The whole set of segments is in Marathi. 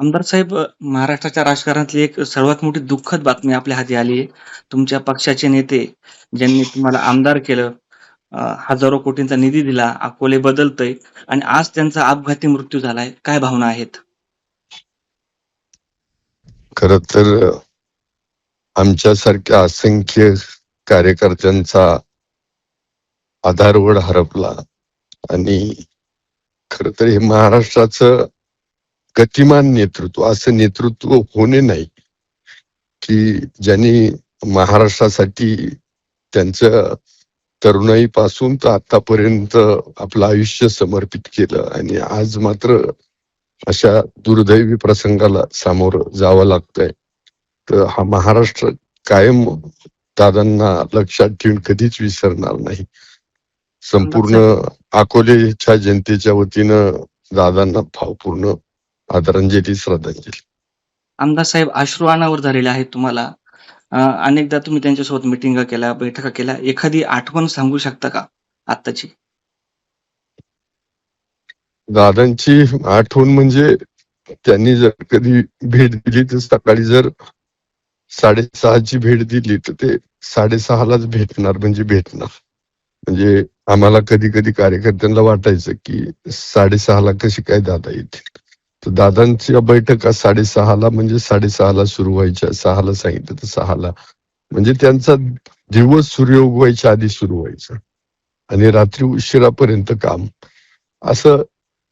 आमदार साहेब महाराष्ट्राच्या राजकारणातली एक सर्वात मोठी दुःखद बातमी आपल्या हाती आली आहे. तुमच्या पक्षाचे नेते ज्यांनी तुम्हाला आमदार केलं, हजारो कोटींचा निधी दिला, अकोले बदलतंय आणि आज त्यांचा अपघाती मृत्यू झालाय. काय भावना आहेत? खर तर आमच्यासारख्या असंख्य कार्यकर्त्यांचा आधारवड हरपला आणि खर तर हे महाराष्ट्राचं गतिमान नेतृत्व असं नेतृत्व होणे नाही. की ज्यांनी महाराष्ट्रासाठी त्यांचं तरुणाईपासून तर आतापर्यंत आपलं आयुष्य समर्पित केलं आणि आज मात्र अशा दुर्दैवी प्रसंगाला सामोरं जावं लागतंय. तर हा महाराष्ट्र कायम दादांना लक्षात ठेवून कधीच विसरणार नाही. संपूर्ण अकोलेच्या जनतेच्या वतीनं दादांना भावपूर्ण आदरांजली श्रद्धांजली आमदार साहेब अश्रू अनावर झालेले आहेत तुम्हाला. अनेकदा तुम्ही त्यांच्यासोबत मिटिंगा केल्या, बैठका केल्या. एखादी आठवण सांगू शकता का आत्ताची? दादांची आठवण म्हणजे त्यांनी जर कधी भेट दिली तर सकाळी जर साडेसहाची भेट दिली तर ते साडेसहालाच भेटणार म्हणजे भेटणार म्हणजे आम्हाला कधी कधी कार्यकर्त्यांना वाटायचं की साडेसहाला कशी काय दादा येतील तर दादांच्या बैठका साडेसहाला म्हणजे साडेसहाला सुरू व्हायच्या सहाला सांगितलं तर सहाला. म्हणजे त्यांचा दिवस सूर्य उगवायच्या आधी सुरू व्हायचं. आणि रात्री उशिरापर्यंत काम. असं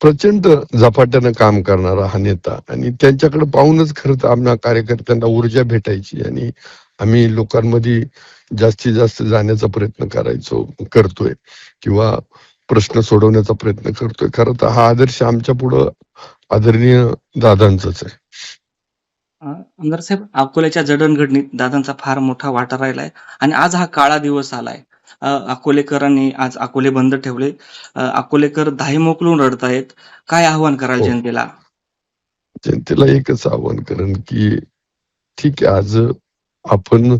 प्रचंड झपाट्यानं काम करणारा हा नेता. आणि त्यांच्याकडे पाहूनच खरं तर आम्हाला कार्यकर्त्यांना ऊर्जा भेटायची आणि आम्ही लोकांमध्ये जास्तीत जास्त जाण्याचा प्रयत्न करायचो करतोय. किंवा प्रश्न सोडवण्याचा प्रयत्न करतोय. खरं तर हा आदर्श आमच्या पुढं आदरणीय दादांचाच आहे आमदार साहेब अकोल्याच्या जडणघडणीत दादांचा फार मोठा वाटा राहिलाय आणि आज हा काळा दिवस आलाय. अकोलेकरांनी आज अकोले बंद ठेवले. अकोलेकर दाही मोकलून रडतायत. काय आव्हान कराल हो. जनतेला? जनतेला एकच आवाहन करेन की ठीक आहे आज आपण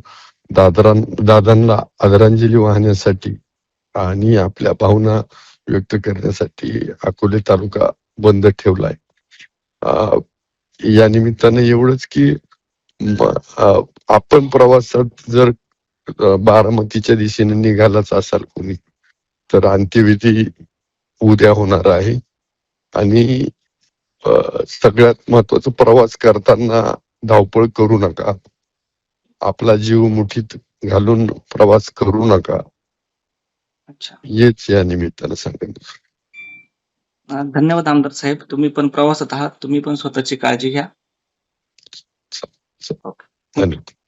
दादरां दादांना आदरांजली वाहण्यासाठी आणि आपल्या भावना व्यक्त करण्यासाठी अकोले तालुका बंद ठेवलाय या निमित्तानं एवढंच की आपण प्रवासात जर बारामतीच्या दिशेने निघालाच असाल कोणी तर अंत्यविधी उद्या होणार आहे. आणि सगळ्यात महत्वाचं प्रवास करताना धावपळ करू नका. आपला जीव मुठीत घालून प्रवास करू नका. हेच या निमित्तानं सांगेन. अ, धन्यवाद आमदार साहेब. तुम्ही पण प्रवासात आहात. तुम्ही पण स्वतःची काळजी घ्या. धन्यवाद